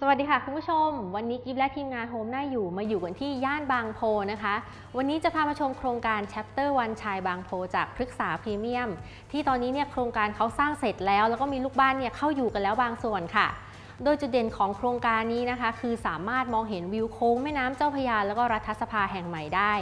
สวัสดีค่ะคุณผู้ชม วันนี้กิฟและทีมงานโฮมน่าอยู่มาอยู่กันที่ย่านบางโพนะคะ วันนี้จะพามาชมโครงการ Chapter 1ชายบางโพจากพฤกษาพรีเมียม ที่ตอนนี้เนี่ยโครงการเขาสร้างเสร็จแล้ว แล้วก็มีลูกบ้านเนี่ยเข้าอยู่กันแล้วบางส่วนค่ะ โดยจุดเด่นของโครงการนี้นะคะ คือสามารถมองเห็นวิวโค้งแม่น้ำเจ้าพยาแล้วก็รัฐสภาแห่งใหม่ได้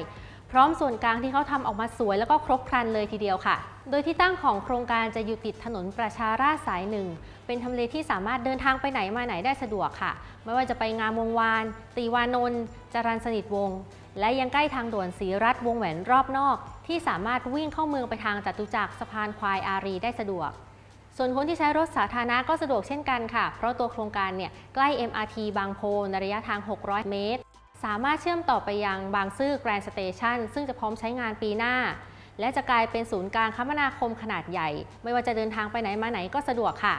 ร้อมส่วนกลางที่เขาทำออกมาสวยแล้วก็ครบครันเลยทีเดียวค่ะ โดยที่ตั้งของโครงการจะอยู่ติดถนนประชาราษฎร์สายหนึ่ง เป็นทำเลที่สามารถเดินทางไปไหนมาไหนได้สะดวกค่ะ ไม่ว่าจะไปงามวงวาน ตีวานนท์จรันสนิทวงศ์ และยังใกล้ทางด่วนศรีรัฐวงแหวนรอบนอก ที่สามารถวิ่งเข้าเมืองไปทางจตุจักรสะพานควายอารีได้สะดวก ส่วนคนที่ใช้รถสาธารณะก็สะดวกเช่นกันค่ะ เพราะตัวโครงการเนี่ยใกล้ MRT บางโพในระยะทาง 600 เมตร สามารถเชื่อมต่อไปยังบางซื่อแกรนด์สเตชันซึ่งจะพร้อมใช้งานปีหน้า และจะกลายเป็นศูนย์กลางคมนาคมขนาดใหญ่ ไม่ว่าจะเดินทางไปไหนมาไหนก็สะดวกค่ะ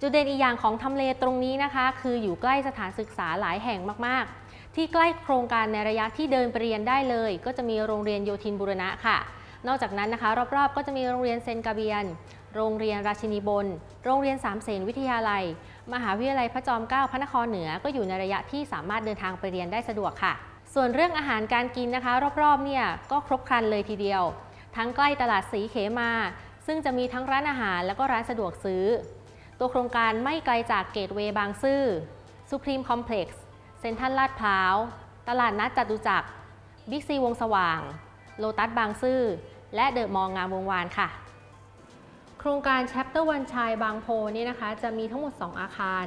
จุดเด่นอีกอย่างของทำเลตรงนี้นะคะ คืออยู่ใกล้สถานศึกษาหลายแห่งมากๆ ที่ใกล้โครงการในระยะที่เดินไปเรียนได้เลย ก็จะมีโรงเรียนโยธินบุรณะค่ะ นอกจากนั้นนะคะ รอบๆ ก็จะมีโรงเรียนเซนกาเบียน โรงเรียนราชินีบน โรงเรียนสามเสนวิทยาลัย มหาวิทยาลัยพระจอมเกล้าพระนครเหนือก็อยู่ในระยะที่สามารถเดินทางไปเรียนได้สะดวกค่ะ ส่วนเรื่องอาหารการกินนะคะ รอบๆเนี่ยก็ครบครันเลยทีเดียว ทั้งใกล้ตลาดสีเขมา ซึ่งจะมีทั้งร้านอาหารแล้วก็ร้านสะดวกซื้อ ตัวโครงการไม่ไกลจากเกตเวย์บางซื่อสุพรีมคอมเพล็กซ์เซ็นทรัลลาดพร้าว ตลาดนัดจตุจักรบิ๊กซีวงสว่าง โลตัสบางซื่อ และเดอะมองงามวงวานค่ะ โครงการ Chapter 1ชายบางโพนี่นะคะ จะมีทั้งหมด 2 อาคาร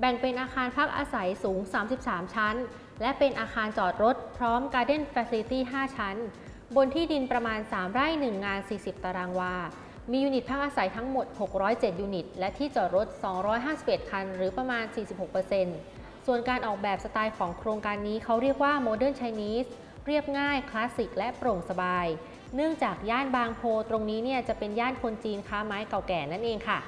แบ่งเป็นอาคารพักอาศัยสูง 33 ชั้น และเป็นอาคารจอดรถ พร้อม Garden Facility 5 ชั้น บนที่ดินประมาณ 3 ไร่ 1 งาน 40 ตารางวา มียูนิตพักอาศัยทั้งหมด 607 ยูนิต และที่จอดรถ 251 คัน หรือประมาณ 46%ส่วนการออกแบบสไตล์ของโครงการนี้เขาเรียกว่า Modern Chinese เรียบง่าย คลาสสิก และโปร่งสบาย เนื่องจากย่านบางโพตรงนี้เนี่ยจะเป็นย่านคนจีนค้าไม้เก่าแก่นั่นเองค่ะ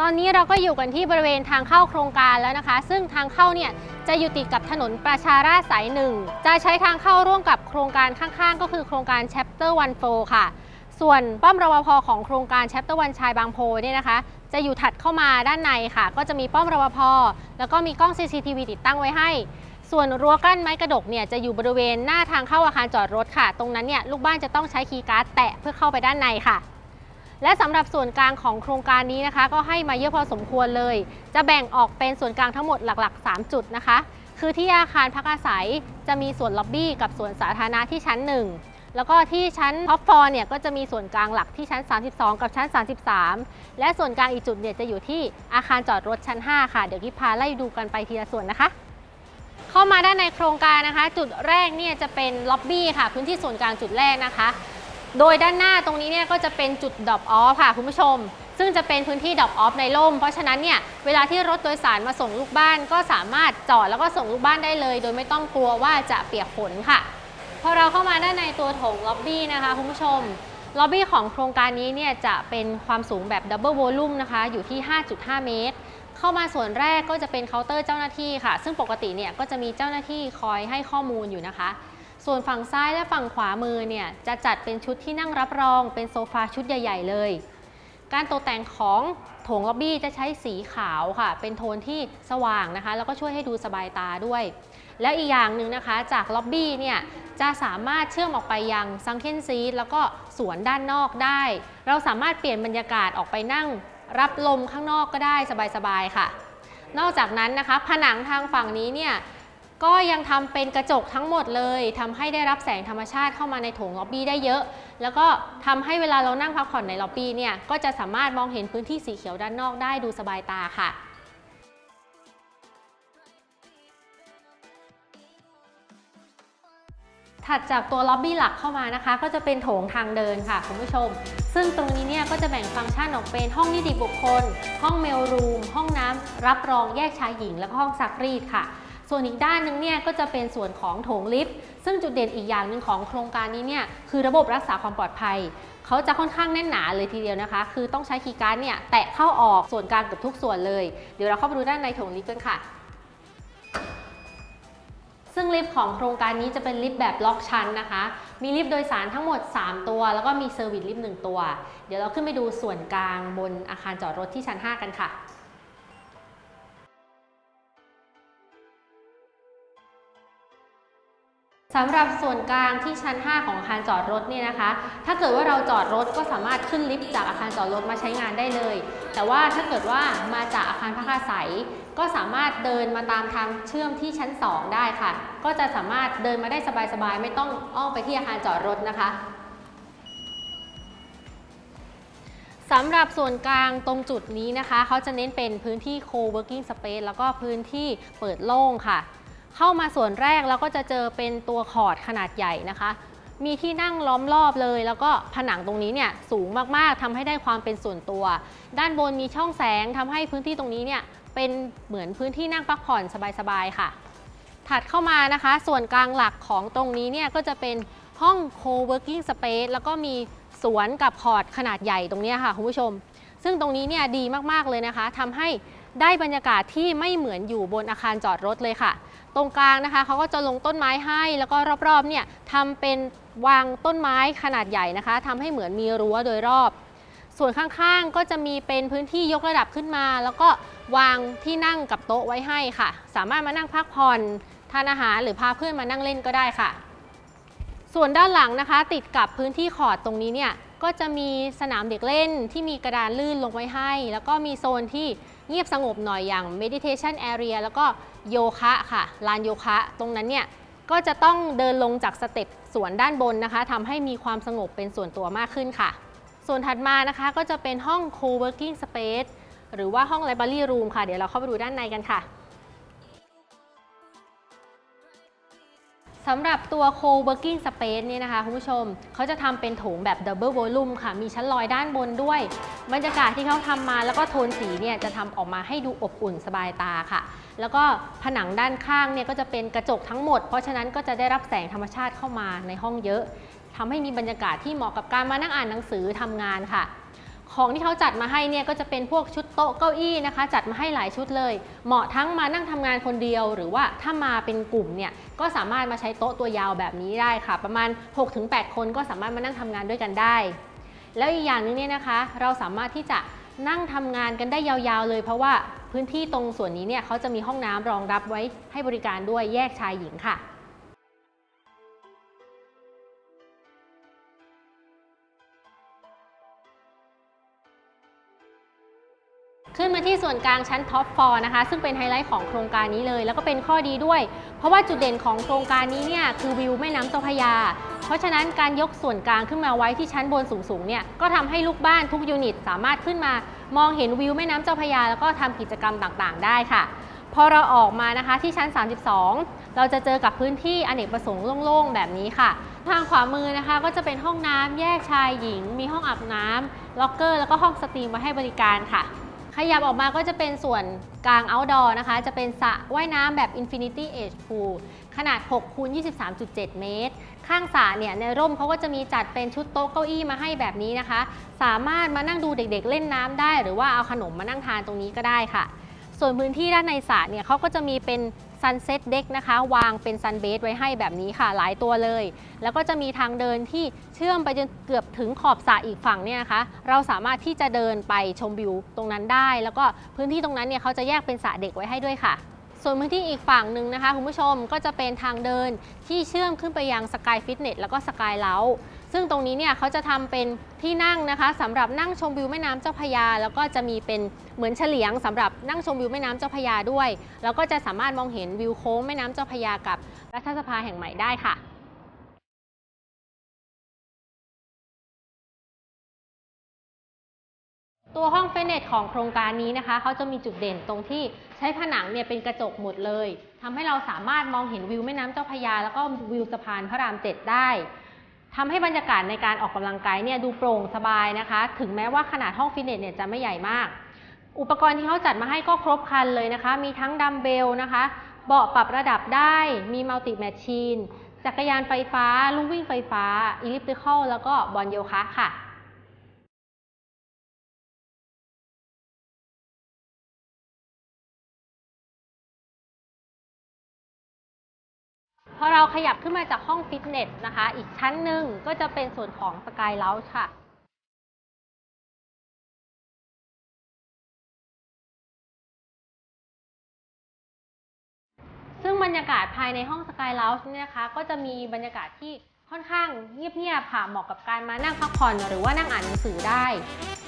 ตอนนี้เราก็อยู่กันที่บริเวณทางเข้าโครงการแล้วนะคะ ซึ่งทางเข้าเนี่ยจะอยู่ติดกับถนนประชาราษฎร์สายหนึ่งจะใช้ทางเข้าร่วมกับโครงการข้างๆ ก็คือโครงการ Chapter 1 4ค่ะ ส่วนป้อมรปภของโครงการ Chapter 1 ชายบางโพเนี่ยนะคะ จะอยู่ถัดเข้ามาด้านในค่ะ ก็จะมีป้อมรปภแล้วก็มีกล้อง CCTV ติดตั้งไว้ให้ ส่วนรั้วกั้นไม้กระดกเนี่ยจะอยู่บริเวณหน้าทางเข้าอาคารจอดรถค่ะ ตรงนั้นเนี่ยลูกบ้านจะต้องใช้คีย์การ์ดแตะเพื่อเข้าไปด้านในค่ะ และสำหรับส่วนกลางของโครงการนี้นะคะ ก็ให้มาเยอะพอสมควรเลย จะแบ่งออกเป็นส่วนกลางทั้งหมดหลัก ๆ 3 จุดนะคะ คือที่อาคารพักอาศัยจะมีส่วนล็อบบี้กับส่วนสาธารณะที่ชั้น 1 แล้วก็ที่ชั้นท็อปฟอร์เนี่ยก็จะมีส่วนกลางหลักที่ชั้น 32 กับชั้น 33 และส่วนกลางอีกจุดเนี่ยจะอยู่ที่อาคารจอดรถชั้น 5 ค่ะ เดี๋ยวกิบพาไล่ดูกันไปทีละส่วนนะคะ เข้ามาด้านในโครงการนะคะ จุดแรกเนี่ยจะเป็นล็อบบี้ค่ะ พื้นที่ส่วนกลางจุดแรกนะคะ โดยด้านหน้าตรงนี้เนี่ยก็จะเป็นจุดดรอปออฟค่ะคุณผู้ชม ซึ่งจะเป็นพื้นที่ดรอปออฟในร่ม เพราะฉะนั้นเนี่ยเวลาที่รถโดยสารมาส่งลูกบ้าน ก็สามารถจอดแล้วก็ส่งลูกบ้านได้เลย โดยไม่ต้องกลัวว่าจะเปียกฝนค่ะ พอเราเข้ามาด้านในตัวโถงล็อบบี้นะคะคุณผู้ชมล็อบบี้ของโครงการนี้เนี่ยจะเป็นความสูงแบบดับเบิลโวลูมนะคะอยู่ที่ 5.5 เมตร เข้ามาส่วนแรกก็จะเป็นเคาน์เตอร์เจ้าหน้าที่ค่ะ ซึ่งปกติเนี่ยก็จะมีเจ้าหน้าที่คอยให้ข้อมูลอยู่นะคะ ส่วนฝั่งซ้ายและฝั่งขวามือเนี่ยจะจัดเป็นชุดที่นั่งรับรองเป็นโซฟาชุดใหญ่ ๆ เลย การตกแต่งของโถงล็อบบี้จะใช้สีขาวค่ะ เป็นโทนที่สว่างนะคะ แล้วก็ช่วยให้ดูสบายตาด้วย แล้วอีกอย่างหนึ่งนะคะ จากล็อบบี้เนี่ย จะสามารถเชื่อมออกไปยังซังเคนซี แล้วก็สวนด้านนอกได้ เราสามารถเปลี่ยนบรรยากาศออกไปนั่ง รับลมข้างนอกก็ได้สบายๆค่ะ นอกจากนั้นนะคะ ผนังทางฝั่งนี้เนี่ยก็ยังทำเป็นกระจกทั้งหมดเลยทำให้ได้รับแสงธรรมชาติเข้ามาในโถงล็อบบี้ได้เยอะ แล้วก็ทำให้เวลาเรานั่งพักผ่อนในล็อบบี้เนี่ยก็จะสามารถมองเห็นพื้นที่สีเขียวด้านนอกได้ดูสบายตาค่ะ ถัดจากตัวล็อบบี้หลักเข้ามานะคะ ก็จะเป็นโถงทางเดินค่ะคุณผู้ชม ซึ่งตรงนี้เนี่ยก็จะแบ่งฟังก์ชันออกเป็นห้องนิติบุคคล ห้องเมลรูม ห้องน้ำรับรองแยกชายหญิง และก็ห้องซักรีดค่ะส่วนอีกด้านหนึงเนี่ยก็จะเป็นส่วนของโถงลิฟต์ซึ่งจุดเด่นอีกอย่างหนึ่งของโครงการนี้เนี่ยคือระบบรักษาความปลอดภัย เขาจะค่อนข้างแน่นหนาเลยทีเดียวนะคะ คือต้องใช้คีย์การ์ดเนี่ยแตะเข้าออกส่วนกลางเกือบทุกส่วนเลย เดี๋ยวเราเข้าไปดูด้านในโถงลิฟต์กันค่ะ ซึ่งลิฟต์ของโครงการนี้จะเป็นลิฟต์แบบล็อกชั้นนะคะ มีลิฟต์โดยสารทั้งหมด 3 ตัว แล้วก็มีเซอร์วิสลิฟต์1ตัว เดี๋ยวเราขึ้นไปดูส่วนกลางบนอาคารจอดรถที่ชั้น 5 กันค่ะ สำหรับส่วนกลางที่ชั้น 5 ของอาคารจอดรถเนี่ยนะคะ ถ้าเกิดว่าเราจอดรถก็สามารถขึ้นลิฟต์จากอาคารจอดรถมาใช้งานได้เลย แต่ว่าถ้าเกิดว่ามาจากอาคารพักอาศัย ก็สามารถเดินมาตามทางเชื่อมที่ชั้น 2 ได้ค่ะ ก็จะสามารถเดินมาได้สบายๆ ไม่ต้องอ้อมไปที่อาคารจอดรถนะคะสำหรับส่วนกลางตรงจุดนี้นะคะ เขาจะเน้นเป็นพื้นที่ co-working space แล้วก็พื้นที่เปิดโล่งค่ะ เข้ามาส่วนแรกเราก็จะเจอเป็นตัวคอร์ดขนาดใหญ่นะคะ มีที่นั่งล้อมรอบเลย แล้วก็ผนังตรงนี้เนี่ยสูงมากๆทำให้ได้ความเป็นส่วนตัว ด้านบนมีช่องแสงทำให้พื้นที่ตรงนี้เนี่ยเป็นเหมือนพื้นที่นั่งพักผ่อนสบายๆค่ะ ถัดเข้ามานะคะ ส่วนกลางหลักของตรงนี้เนี่ยก็จะเป็นห้อง co-working space แล้วก็มีสวนกับคอร์ดขนาดใหญ่ตรงนี้ค่ะคุณผู้ชม ซึ่งตรงนี้เนี่ยดีมากๆเลยนะคะทำให้ได้บรรยากาศที่ไม่เหมือนอยู่บนอาคารจอดรถเลยค่ะ ตรงกลางนะคะเขาก็จะลงต้นไม้ให้ แล้วก็รอบๆเนี่ยทำเป็นวางต้นไม้ขนาดใหญ่นะคะทำให้เหมือนมีรั้วโดยรอบ ส่วนข้างๆก็จะมีเป็นพื้นที่ยกระดับขึ้นมา แล้วก็วางที่นั่งกับโต๊ะไว้ให้ค่ะ สามารถมานั่งพักผ่อนทานอาหารหรือพาเพื่อนมานั่งเล่นก็ได้ค่ะ ส่วนด้านหลังนะคะ ติดกับพื้นที่คอดตรงนี้เนี่ยก็จะมีสนามเด็กเล่นที่มีกระดานลื่นลงไว้ให้ แล้วก็มีโซนที่ เงียบสงบหน่อยอย่าง meditation area แล้วก็โยคะค่ะลานโยคะตรงนั้นเนี่ยก็จะต้องเดินลงจากสเต็ปสวนด้านบนนะคะทำให้มีความสงบเป็นส่วนตัวมากขึ้นค่ะ ส่วนถัดมานะคะก็จะเป็นห้อง co-working space หรือว่าห้อง library room ค่ะ เดี๋ยวเราเข้าไปดูด้านในกันค่ะ สำหรับตัว co-working space เนี่ยนะคะคุณผู้ชมเขาจะทำเป็นโถงแบบ double volume ค่ะ มีชั้นลอยด้านบนด้วย บรรยากาศที่เขาทำมาแล้วก็โทนสีเนี่ยจะทำออกมาให้ดูอบอุ่นสบายตาค่ะ แล้วก็ผนังด้านข้างเนี่ยก็จะเป็นกระจกทั้งหมด เพราะฉะนั้นก็จะได้รับแสงธรรมชาติเข้ามาในห้องเยอะทำให้มีบรรยากาศที่เหมาะกับการมานั่งอ่านหนังสือทำงานค่ะ ของที่เขาจัดมาให้เนี่ยก็จะเป็นพวกชุดโต๊ะเก้าอี้นะคะ จัดมาให้หลายชุดเลย เหมาะทั้งมานั่งทำงานคนเดียว หรือว่าถ้ามาเป็นกลุ่มเนี่ยก็สามารถมาใช้โต๊ะตัวยาวแบบนี้ได้ค่ะ ประมาณ 6-8 คนก็สามารถมานั่งทำงานด้วยกันได้ แล้วอีกอย่างหนึงเนี่ยนะคะ เราสามารถที่จะนั่งทำงานกันได้ยาวๆเลย เพราะว่าพื้นที่ตรงส่วนนี้เนี่ยเขาจะมีห้องน้ำรองรับไว้ให้บริการด้วยแยกชายหญิงค่ะ ขึ้นมาที่ส่วนกลางชั้นท็อปฟอร์นะคะ ซึ่งเป็นไฮไลท์ของโครงการนี้เลย แล้วก็เป็นข้อดีด้วย เพราะว่าจุดเด่นของโครงการนี้เนี่ยคือวิวแม่น้ำเจ้าพระยา เพราะฉะนั้นการยกส่วนกลางขึ้นมาไว้ที่ชั้นบนสูงๆเนี่ยก็ทำให้ลูกบ้านทุกยูนิต สามารถขึ้นมามองเห็นวิวแม่น้ำเจ้าพระยา แล้วก็ทำกิจกรรมต่างๆ ได้ค่ะ พอเราออกมานะคะที่ชั้น 32 เราจะเจอกับพื้นที่อเนกประสงค์โล่งๆแบบนี้ค่ะ ทางขวามือนะคะก็จะเป็นห้องน้ำแยกชายหญิง มีห้องอาบน้ำล็อกเกอร์ แล้วก็ห้องสตรีมไว้ให้บริการค่ะ ขยับออกมาก็จะเป็นส่วนกลาง outdoor นะคะ จะเป็นสระว่ายน้ำแบบ Infinity Edge Pool ขนาด6คูณ23.7 เมตร ข้างสระเนี่ยในร่มเขาก็จะมีจัดเป็นชุดโต๊ะเก้าอี้มาให้แบบนี้นะคะ สามารถมานั่งดูเด็กๆ เล่นน้ำได้ หรือว่าเอาขนมมานั่งทานตรงนี้ก็ได้ค่ะ ส่วนพื้นที่ด้านในสระเนี่ยเขาก็จะมีเป็น Sunset Deck นะคะ วางเป็น Sun Base ไว้ให้แบบนี้ค่ะหลายตัวเลย แล้วก็จะมีทางเดินที่เชื่อมไปจนเกือบถึงขอบสระอีกฝั่งเนี่ยนะคะ เราสามารถที่จะเดินไปชมวิวตรงนั้นได้ แล้วก็พื้นที่ตรงนั้นเนี่ยเขาจะแยกเป็นสระเด็กไว้ให้ด้วยค่ะส่วนพื้นที่อีกฝั่งหนึ่งนะคะคุณผู้ชมก็จะเป็นทางเดินที่เชื่อมขึ้นไปยังสกายฟิตเนสแล้วก็สกายเล้า ซึ่งตรงนี้เนี่ยเขาจะทำเป็นที่นั่งนะคะสำหรับนั่งชมวิวแม่น้ำเจ้าพยา แล้วก็จะมีเป็นเหมือนเฉลียงสำหรับนั่งชมวิวแม่น้ำเจ้าพยาด้วย แล้วก็จะสามารถมองเห็นวิวโค้งแม่น้ำเจ้าพยากับรัฐสภาแห่งใหม่ได้ค่ะตัวห้องเฟเนตของโครงการนี้นะคะเขาจะมีจุดเด่นตรงที่ใช้ผนังเนี่ยเป็นกระจกหมดเลยทำให้เราสามารถมองเห็นวิวแม่น้ำเจ้าพยา แล้วก็วิวสะพานพระรามเจ็ดได้ ทำให้บรรยากาศในการออกกำลังกายเนี่ยดูโปร่งสบายนะคะ ถึงแม้ว่าขนาดห้องฟิตเนสเนี่ยจะไม่ใหญ่มาก อุปกรณ์ที่เขาจัดมาให้ก็ครบครันเลยนะคะ มีทั้งดัมเบลนะคะ เบาะปรับระดับได้ มีมัลติแมชชีน จักรยานไฟฟ้า ลูกวิ่งไฟฟ้า อิลิปติคอลแล้วก็บอลโยคะค่ะ พอเราขยับขึ้นมาจากห้องฟิตเนสนะคะ อีกชั้นหนึ่งก็จะเป็นส่วนของสกายเลาส์ค่ะซึ่งบรรยากาศภายในห้องสกายเลาส์เนี่ยนะคะก็จะมีบรรยากาศที่ ค่อนข้างเงียบๆค่ะเหมาะกับการมานั่งพักผ่อนหรือว่านั่งอ่านหนังสือได้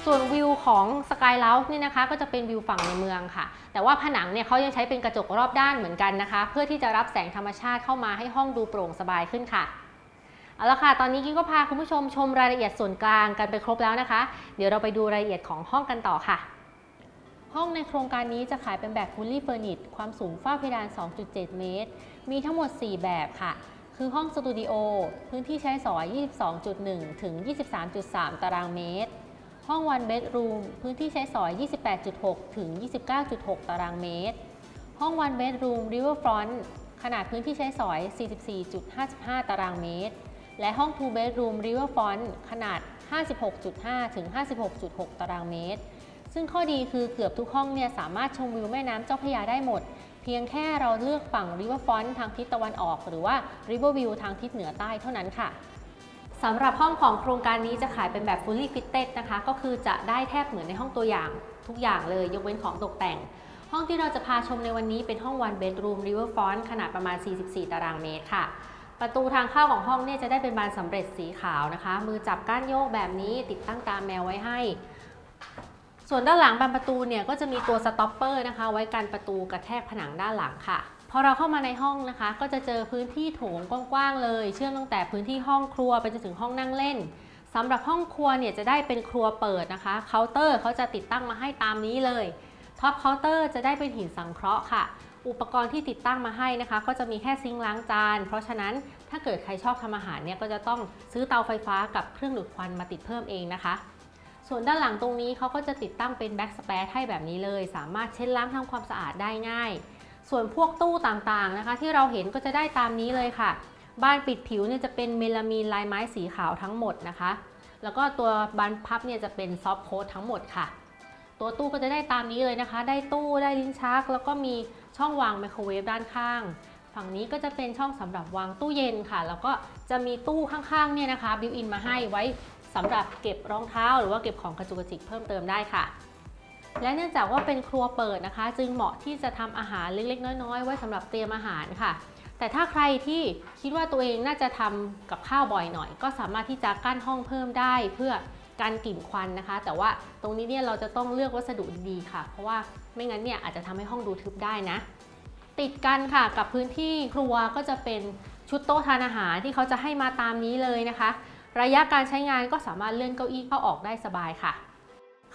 ส่วนวิวของสกายเลาส์นี่นะคะ ก็จะเป็นวิวฝั่งในเมืองค่ะ แต่ว่าผนังเนี่ยเขายังใช้เป็นกระจกรอบด้านเหมือนกันนะคะ เพื่อที่จะรับแสงธรรมชาติเข้ามาให้ห้องดูโปร่งสบายขึ้นค่ะเอาละค่ะ ตอนนี้กิ๊กก็พาคุณผู้ชมชมรายละเอียดส่วนกลางกันไปครบแล้วนะคะ เดี๋ยวเราไปดูรายละเอียดของห้องกันต่อค่ะ ห้องในโครงการนี้จะขายเป็นแบบ fully furnished ความสูงฝ้าเพดาน 2.7 เมตร มีทั้งหมด 4 แบบค่ะ คือห้องสตูดิโอพื้นที่ใช้สอย 22.1 ถึง 23.3 ตารางเมตร ห้อง one bedroom พื้นที่ใช้สอย 28.6 ถึง 29.6 ตารางเมตร ห้อง one bedroom riverfront ขนาดพื้นที่ใช้สอย 44.55 ตารางเมตร และห้อง two bedroom riverfront ขนาด 56.5 ถึง 56.6 ตารางเมตร ซึ่งข้อดีคือเกือบทุกห้องเนี่ยสามารถชมวิวแม่น้ำเจ้าพระยาได้หมด เพียงแค่เราเลือกฝั่ง Riverfront ทางทิศตะวันออก หรือว่า Riverview ทางทิศเหนือใต้เท่านั้นค่ะสำหรับห้องของโครงการนี้จะขายเป็นแบบ fully fitted นะคะ ก็คือจะได้แทบเหมือนในห้องตัวอย่างทุกอย่างเลยยกเว้นของตกแต่ง ห้องที่เราจะพาชมในวันนี้เป็นห้อง one bedroom riverfront ขนาดประมาณ 44 ตารางเมตรค่ะ ประตูทางเข้าของห้องเนี่ยจะได้เป็นบานสำเร็จสีขาวนะคะ มือจับก้านโยกแบบนี้ติดตั้งตามแมวไว้ให้ ส่วนด้านหลังบานประตูเนี่ยก็จะมีตัวสต็อปเปอร์นะคะ ไว้กันประตูกระแทกผนังด้านหลังค่ะพอเราเข้ามาในห้องนะคะ ก็จะเจอพื้นที่โถงกว้างๆเลย เชื่อมตั้งแต่พื้นที่ห้องครัวไปจนถึงห้องนั่งเล่นสำหรับห้องครัวเนี่ยจะได้เป็นครัวเปิดนะคะเคาน์เตอร์เขาจะติดตั้งมาให้ตามนี้เลยท็อปเคาน์เตอร์จะได้เป็นหินสังเคราะห์ค่ะ อุปกรณ์ที่ติดตั้งมาให้นะคะ ก็จะมีแค่ซิงค์ล้างจาน เพราะฉะนั้นถ้าเกิดใครชอบทำอาหารเนี่ยก็จะต้องซื้อเตาไฟฟ้ากับเครื่องดูดควันมาติดเพิ่มเองนะคะ ส่วนด้านหลังตรงนี้เขาก็จะติดตั้งเป็นแบ็กสเปซให้แบบนี้เลย สามารถเช็ดล้างทำความสะอาดได้ง่าย ส่วนพวกตู้ต่างๆนะคะ ที่เราเห็นก็จะได้ตามนี้เลยค่ะ บานปิดผิวเนี่ยจะเป็นเมลามีนลายไม้สีขาวทั้งหมดนะคะ แล้วก็ตัวบานพับเนี่ยจะเป็นซอฟโค้ดทั้งหมดค่ะ ตัวตู้ก็จะได้ตามนี้เลยนะคะ ได้ตู้ได้ลิ้นชัก แล้วก็มีช่องวางไมโครเวฟด้านข้างฝั่งนี้ก็จะเป็นช่องสำหรับวางตู้เย็นค่ะ แล้วก็จะมีตู้ข้างๆเนี่ยนะคะบิวอินมาให้ไว้ สำหรับเก็บรองเท้า หรือว่าเก็บของกระจุกกระจิกเพิ่มเติมได้ค่ะและเนื่องจากว่าเป็นครัวเปิดนะคะ จึงเหมาะที่จะทำอาหารเล็กๆ น้อยๆ ไว้สำหรับเตรียมอาหารค่ะ แต่ถ้าใครที่คิดว่าตัวเองน่าจะทำกับข้าวบ่อยหน่อย ก็สามารถที่จะกั้นห้องเพิ่มได้เพื่อการกลิ่นควันนะคะ แต่ว่าตรงนี้เนี่ยเราจะต้องเลือกวัสดุดีๆค่ะ เพราะว่าไม่งั้นเนี่ยอาจจะทำให้ห้องดูทึบได้นะ ติดกันค่ะกับพื้นที่ครัวก็จะเป็นชุดโต๊ะทานอาหารที่เขาจะให้มาตามนี้เลยนะคะ ระยะการใช้งานก็สามารถเลื่อนเก้าอี้เข้าออกได้สบายค่ะ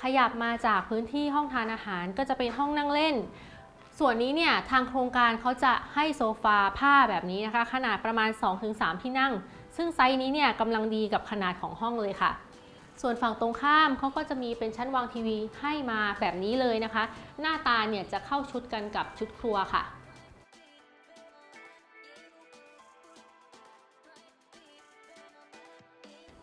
ขยับมาจากพื้นที่ห้องทานอาหารก็จะเป็นห้องนั่งเล่น ส่วนนี้เนี่ยทางโครงการเขาจะให้โซฟาผ้าแบบนี้นะคะ ขนาดประมาณ 2-3 ที่นั่ง ซึ่งไซส์นี้เนี่ยกำลังดีกับขนาดของห้องเลยค่ะส่วนฝั่งตรงข้ามเขาก็จะมีเป็นชั้นวางทีวีให้มาแบบนี้เลยนะคะ หน้าตาเนี่ยจะเข้าชุดกันกับชุดครัวค่ะ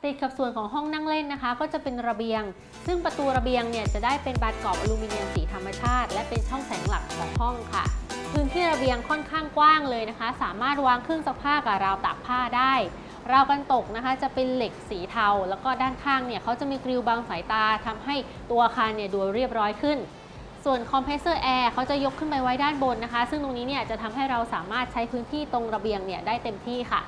ติดกับส่วนของห้องนั่งเล่นนะคะ ก็จะเป็นระเบียง ซึ่งประตูระเบียงเนี่ยจะได้เป็นบานกรอบอลูมิเนียมสีธรรมชาติ และเป็นช่องแสงหลักของห้องค่ะ พื้นที่ระเบียงค่อนข้างกว้างเลยนะคะ สามารถวางเครื่องซักผ้ากับราวตากผ้าได้ราวกันตกนะคะจะเป็นเหล็กสีเทา แล้วก็ด้านข้างเนี่ยเขาจะมีกริลบังสายตาทำให้ตัวอาคารเนี่ยดูเรียบร้อยขึ้น ส่วนคอมเพรสเซอร์แอร์เขาจะยกขึ้นไปไว้ด้านบนนะคะ ซึ่งตรงนี้เนี่ยจะทำให้เราสามารถใช้พื้นที่ตรงระเบียงเนี่ยได้เต็มที่ค่ะ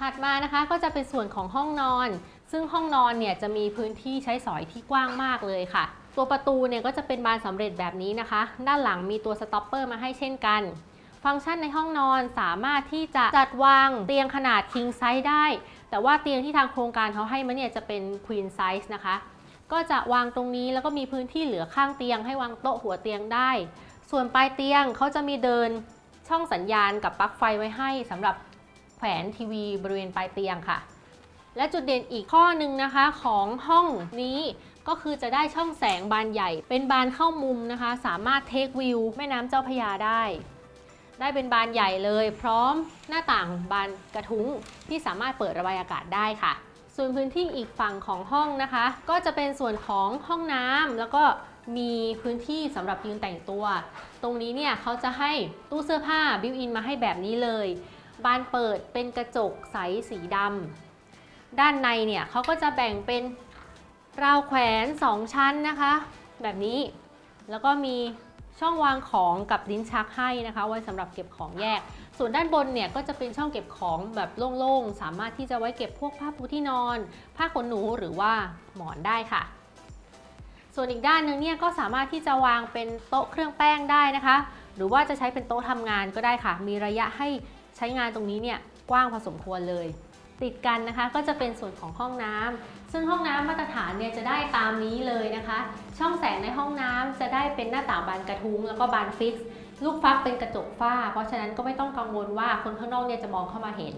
ถัดมานะคะก็จะเป็นส่วนของห้องนอน ซึ่งห้องนอนเนี่ยจะมีพื้นที่ใช้สอยที่กว้างมากเลยค่ะ ตัวประตูเนี่ยก็จะเป็นบานสำเร็จแบบนี้นะคะ ด้านหลังมีตัวสต็อปเปอร์มาให้เช่นกัน ฟังก์ชันในห้องนอนสามารถที่จะจัดวางเตียงขนาด king size ได้ แต่ว่าเตียงที่ทางโครงการเขาให้มาเนี่ยจะเป็น queen size นะคะ ก็จะวางตรงนี้แล้วก็มีพื้นที่เหลือข้างเตียง ให้วางโต๊ะหัวเตียงได้ ส่วนปลายเตียงเขาจะมีเดินช่องสัญญาณกับปลั๊กไฟไว้ให้สำหรับ แขวนทีวีบริเวณปลายเตียงค่ะ และจุดเด่นอีกข้อหนึ่งนะคะของห้องนี้ก็คือจะได้ช่องแสงบานใหญ่ เป็นบานเข้ามุมนะคะ สามารถเทควิวแม่น้ำเจ้าพยาได้ ได้เป็นบานใหญ่เลย พร้อมหน้าต่างบานกระทุ้งที่สามารถเปิดระบายอากาศได้ค่ะ ส่วนพื้นที่อีกฝั่งของห้องนะคะ ก็จะเป็นส่วนของห้องน้ำแล้วก็มีพื้นที่สำหรับยืนแต่งตัว ตรงนี้เนี่ยเขาจะให้ตู้เสื้อผ้าบิวอินมาให้แบบนี้เลย บานเปิดเป็นกระจกใสสีดำด้านในเนี่ยเขาก็จะแบ่งเป็นราวแขวน 2 ชั้นนะคะ แบบนี้แล้วก็มีช่องวางของกับลิ้นชักให้นะคะ ไว้สำหรับเก็บของแยก ส่วนด้านบนเนี่ยก็จะเป็นช่องเก็บของแบบโล่งๆ สามารถที่จะไว้เก็บพวกผ้าปูที่นอน ผ้าขนหนูหรือว่าหมอนได้ค่ะ ส่วนอีกด้านหนึงเนี่ยก็สามารถที่จะวางเป็นโต๊ะเครื่องแป้งได้นะคะ หรือว่าจะใช้เป็นโต๊ะทำงานก็ได้ค่ะ มีระยะให้ ใช้งานตรงนี้เนี่ยกว้างพอสมควรเลย ติดกันนะคะก็จะเป็นส่วนของห้องน้ำซึ่งห้องน้ำมาตรฐานเนี่ยจะได้ตามนี้เลยนะคะ ช่องแสงในห้องน้ำจะได้เป็นหน้าต่างบานกระทุ้งแล้วก็บานฟิกซ์ลูกฟักเป็นกระจกฝ้า เพราะฉะนั้นก็ไม่ต้องกังวลว่าคนข้างนอกเนี่ยจะมองเข้ามาเห็น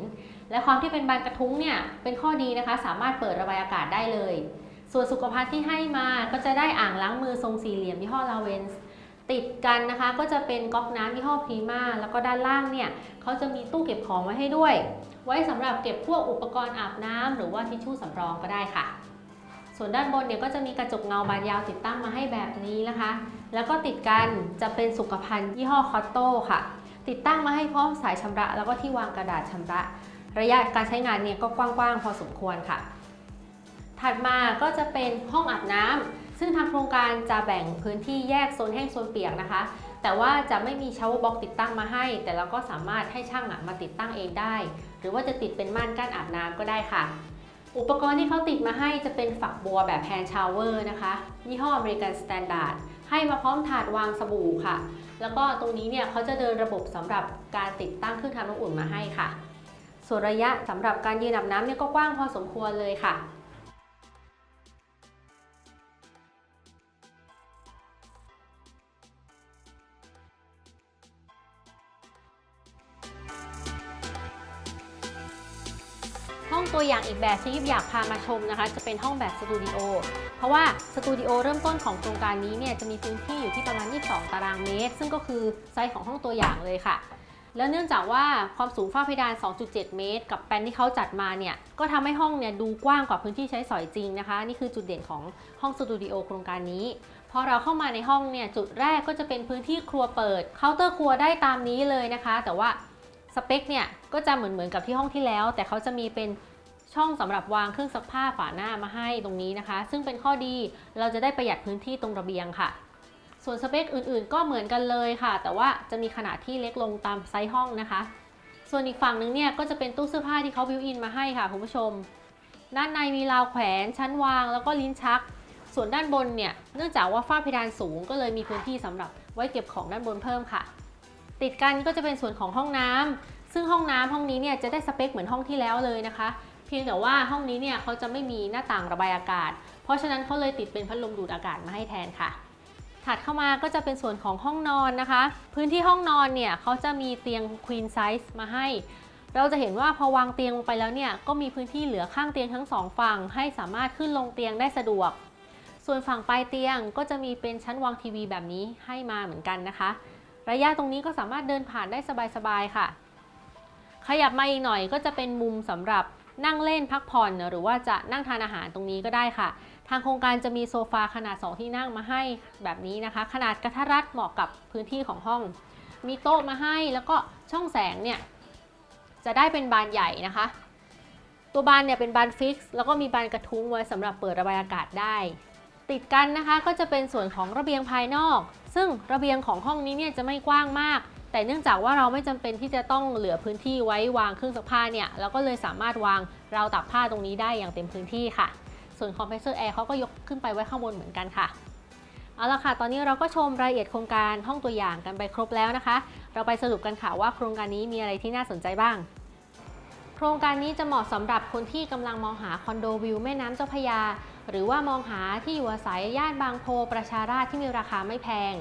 และความที่เป็นบานกระทุ้งเนี่ยเป็นข้อดีนะคะ สามารถเปิดระบายอากาศได้เลย ส่วนสุขภัณฑ์ที่ให้มาก็จะได้อ่างล้างมือทรงสี่เหลี่ยมยี่ห้อลาเวนส์ ติดกันนะคะก็จะเป็นก๊อกน้ำยี่ห้อพรีมาแล้วก็ด้านล่างเนี่ยเขาจะมีตู้เก็บของไว้ให้ด้วย ไว้สำหรับเก็บพวกอุปกรณ์อาบน้ำหรือว่าทิชชู่สำรองก็ได้ค่ะ ส่วนด้านบนเนี่ยก็จะมีกระจกเงาบานยาวติดตั้งมาให้แบบนี้นะคะ แล้วก็ติดกันจะเป็นสุขภัณฑ์ยี่ห้อคอตโต้ค่ะ ติดตั้งมาให้พร้อมสายชำระ แล้วก็ที่วางกระดาษชำระ ระยะการใช้งานเนี่ยก็กว้างๆพอสมควรค่ะ ถัดมาก็จะเป็นห้องอาบน้ำ ซึ่งทางโครงการจะแบ่งพื้นที่แยกโซนแห้งโซนเปียกนะคะ แต่ว่าจะไม่มีชาวบ็อกติดตั้งมาให้ แต่เราก็สามารถให้ช่างมาติดตั้งเองได้ หรือว่าจะติดเป็นม่านกั้นอาบน้ำก็ได้ค่ะ อุปกรณ์ที่เขาติดมาให้จะเป็นฝักบัวแบบแฮนด์ชาวเวอร์นะคะยี่ห้ออเมริกันสแตนดาร์ดให้มาพร้อมถาดวางสบู่ค่ะ แล้วก็ตรงนี้เนี่ยเขาจะเดินระบบสำหรับการติดตั้งเครื่องทำน้ำอุ่นมาให้ค่ะ ส่วนระยะสำหรับการยืนอาบน้ำเนี่ยก็กว้างพอสมควรเลยค่ะ ตัวอย่างอีกแบบที่ยิบอยากพามาชมนะคะ จะเป็นห้องแบบสตูดิโอ เพราะว่าสตูดิโอเริ่มต้นของโครงการนี้เนี่ยจะมีพื้นที่อยู่ที่ประมาณ 22 ตารางเมตร ซึ่งก็คือไซส์ของห้องตัวอย่างเลยค่ะ แล้วเนื่องจากว่าความสูงฝ้าเพดาน 2.7 เมตร กับแปลนที่เขาจัดมาเนี่ย ก็ทำให้ห้องเนี่ยดูกว้างกว่าพื้นที่ใช้สอยจริงนะคะ นี่คือจุดเด่นของห้องสตูดิโอโครงการนี้พอเราเข้ามาในห้องเนี่ยจุดแรกก็จะเป็นพื้นที่ครัวเปิดเคาน์เตอร์ครัวได้ตามนี้เลยนะคะ แต่ว่าสเปคเนี่ยก็จะเหมือนเหมือนกับที่ห้องที่แล้ว แต่เขาจะมีเป็น ช่องสำหรับวางเครื่องซักผ้าฝาหน้ามาให้ตรงนี้นะคะ ซึ่งเป็นข้อดีเราจะได้ประหยัดพื้นที่ตรงระเบียงค่ะ ส่วนสเปคอื่นๆ ก็เหมือนกันเลยค่ะ แต่ว่าจะมีขนาดที่เล็กลงตามไซส์ห้องนะคะ ส่วนอีกฝั่งนึงเนี่ยก็จะเป็นตู้เสื้อผ้าที่เขาบิวอินมาให้ค่ะคุณผู้ชม ด้านในมีราวแขวนชั้นวาง แล้วก็ลิ้นชัก ส่วนด้านบนเนี่ยเนื่องจากว่าฝ้าเพดานสูงก็เลยมีพื้นที่สำหรับไว้เก็บของด้านบนเพิ่มค่ะ ติดกันก็จะเป็นส่วนของห้องน้ำซึ่งห้องน้ำห้องนี้เนี่ยจะได้สเปคเหมือนห้องที่แล้วเลยนะคะ พียงแต่ว่าห้องนี้เนี่ยเขาจะไม่มีหน้าต่างระบายอากาศ เพราะฉะนั้นเขาเลยติดเป็นพัดลมดูดอากาศมาให้แทนค่ะ ถัดเข้ามาก็จะเป็นส่วนของห้องนอนนะคะ พื้นที่ห้องนอนเนี่ยเขาจะมีเตียง queen size มาให้ เราจะเห็นว่าพอวางเตียงลงไปแล้วเนี่ยก็มีพื้นที่เหลือข้างเตียงทั้งสองฝั่งให้สามารถขึ้นลงเตียงได้สะดวก ส่วนฝั่งปลายเตียงก็จะมีเป็นชั้นวางทีวีแบบนี้ให้มาเหมือนกันนะคะ ระยะตรงนี้ก็สามารถเดินผ่านได้สบายๆค่ะ ขยับมาอีกหน่อยก็จะเป็นมุมสำหรับ นั่งเล่นพักผ่อน หรือว่าจะนั่งทานอาหารตรงนี้ก็ได้ค่ะ ทางโครงการจะมีโซฟาขนาด 2 ที่นั่งมาให้แบบนี้นะคะ ขนาดกระทัดรัดเหมาะกับพื้นที่ของห้อง มีโต๊ะมาให้แล้วก็ช่องแสงเนี่ยจะได้เป็นบานใหญ่นะคะ ตัวบานเนี่ยเป็นบานฟิกซ์แล้วก็มีบานกระทุ้งไว้สำหรับเปิดระบายอากาศได้ ติดกันนะคะก็จะเป็นส่วนของระเบียงภายนอก ซึ่งระเบียงของห้องนี้เนี่ยจะไม่กว้างมาก แต่เนื่องจากว่าเราไม่จำเป็นที่จะต้องเหลือพื้นที่ไว้วางเครื่องซักผ้าเนี่ยเราก็เลยสามารถวางราวตากผ้าตรงนี้ได้อย่างเต็มพื้นที่ค่ะ ส่วนคอมเพรสเซอร์แอร์เขาก็ยกขึ้นไปไว้ข้างบนเหมือนกันค่ะเอาละค่ะ ตอนนี้เราก็ชมรายละเอียดโครงการห้องตัวอย่างกันไปครบแล้วนะคะ เราไปสรุปกันค่ะว่าโครงการนี้มีอะไรที่น่าสนใจบ้าง โครงการนี้จะเหมาะสำหรับคนที่กำลังมองหาคอนโดวิวแม่น้ำเจ้าพยา หรือว่ามองหาที่อยู่อาศัยย่านบางโพประชาราษฎร์ที่มีราคาไม่แพง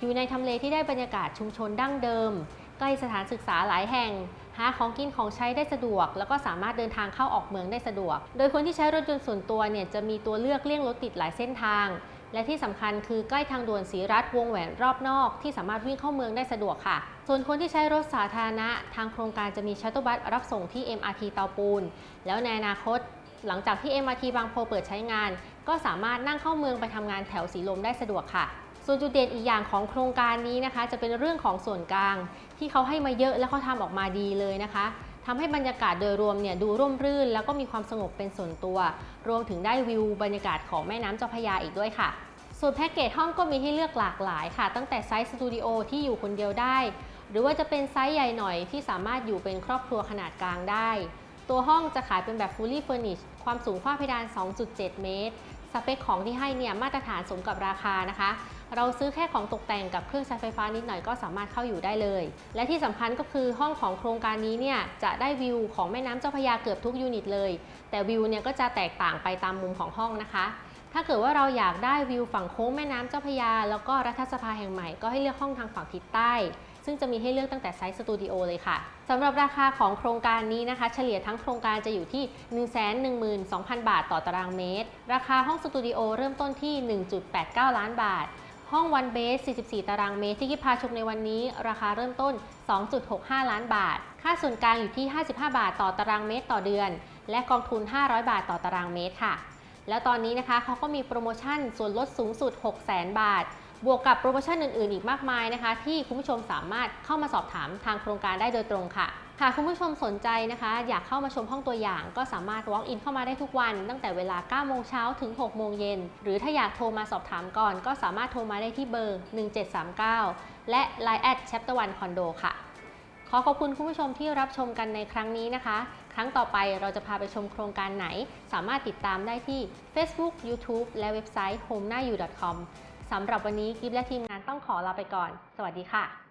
อยู่ในทำเลที่ได้บรรยากาศชุมชนดั้งเดิม ใกล้สถานศึกษาหลายแห่ง หาของกินของใช้ได้สะดวก แล้วก็สามารถเดินทางเข้าออกเมืองได้สะดวก โดยคนที่ใช้รถยนต์ส่วนตัวเนี่ยจะมีตัวเลือกเลี่ยงรถติดหลายเส้นทาง และที่สำคัญคือใกล้ทางด่วนศรีรัตวงแหวนรอบนอก ที่สามารถวิ่งเข้าเมืองได้สะดวกค่ะ ส่วนคนที่ใช้รถสาธารณะ ทางโครงการจะมีชัตเตอร์บัสรับส่งที่ MRT เตาปูน แล้วในอนาคตหลังจากที่ MRT บางโพเปิดใช้งาน ก็สามารถนั่งเข้าเมืองไปทำงานแถวสีลมได้สะดวกค่ะ ส่วนจุดเด่นอีกอย่างของโครงการนี้นะคะ จะเป็นเรื่องของส่วนกลาง ที่เขาให้มาเยอะแล้วเขาทำออกมาดีเลยนะคะทำให้บรรยากาศโดยรวมเนี่ยดูร่มรื่น แล้วก็มีความสงบเป็นส่วนตัว รวมถึงได้วิวบรรยากาศของแม่น้ำเจ้าพระยาอีกด้วยค่ะ ส่วนแพ็กเกจห้องก็มีให้เลือกหลากหลายค่ะ ตั้งแต่ไซส์สตูดิโอที่อยู่คนเดียวได้ หรือว่าจะเป็นไซส์ใหญ่หน่อยที่สามารถอยู่เป็นครอบครัวขนาดกลางได้ ตัวห้องจะขายเป็นแบบ fully furnished ความสูงฝ้าเพดาน 2.7 เมตร สเปคของที่ให้เนี่ยมาตรฐานสมกับราคานะคะ เราซื้อแค่ของตกแต่งกับเครื่องใช้ไฟฟ้านิดหน่อยก็สามารถเข้าอยู่ได้เลย และที่สำคัญก็คือห้องของโครงการนี้เนี่ยจะได้วิวของแม่น้ำเจ้าพระยาเกือบทุกยูนิตเลย แต่วิวเนี่ยก็จะแตกต่างไปตามมุมของห้องนะคะ ถ้าเกิดว่าเราอยากได้วิวฝั่งโค้งแม่น้ำเจ้าพระยา แล้วก็รัฐสภาแห่งใหม่ก็ให้เลือกห้องทางฝั่งทิศใต้ ซึ่งจะมีให้เลือกตั้งแต่ไซส์สตูดิโอเลยค่ะสำหรับราคาของโครงการนี้นะคะ เฉลี่ยทั้งโครงการจะอยู่ที่ 112,000 บาทต่อตารางเมตร ราคาห้องสตูดิโอเริ่มต้นที่ 1.89 ล้านบาท ห้องวันเบส44 ตารางเมตรที่กิพาชมในวันนี้ ราคาเริ่มต้น 2.65 ล้านบาท ค่าส่วนกลางอยู่ที่ 55 บาทต่อตารางเมตรต่อเดือน และกองทุน 500 บาทต่อตารางเมตรค่ะ แล้วตอนนี้นะคะเขาก็มีโปรโมชั่นส่วนลดสูงสุด 600,000 บาท บวกกับโปรโมชั่นอื่น ๆ อีกมากมายนะคะ ที่คุณผู้ชมสามารถเข้ามาสอบถามทางโครงการได้โดยตรงค่ะ หากคุณผู้ชมสนใจนะคะ อยากเข้ามาชมห้องตัวอย่าง ก็สามารถ walk in เข้ามาได้ทุกวัน ตั้งแต่เวลา 9 โมงเช้าถึง 6 โมงเย็น หรือถ้าอยากโทรมาสอบถามก่อน ก็สามารถโทรมาได้ที่เบอร์ 1739 และ line at chapter one condo ค่ะ ขอขอบคุณคุณผู้ชมที่รับชมกันในครั้งนี้นะคะ ครั้งต่อไปเราจะพาไปชมโครงการไหน สามารถติดตามได้ที่ Facebook YouTube และเว็บไซต์ home หน้าอยู่ .com สำหรับวันนี้กิฟและทีมงานต้องขอลาไปก่อน สวัสดีค่ะ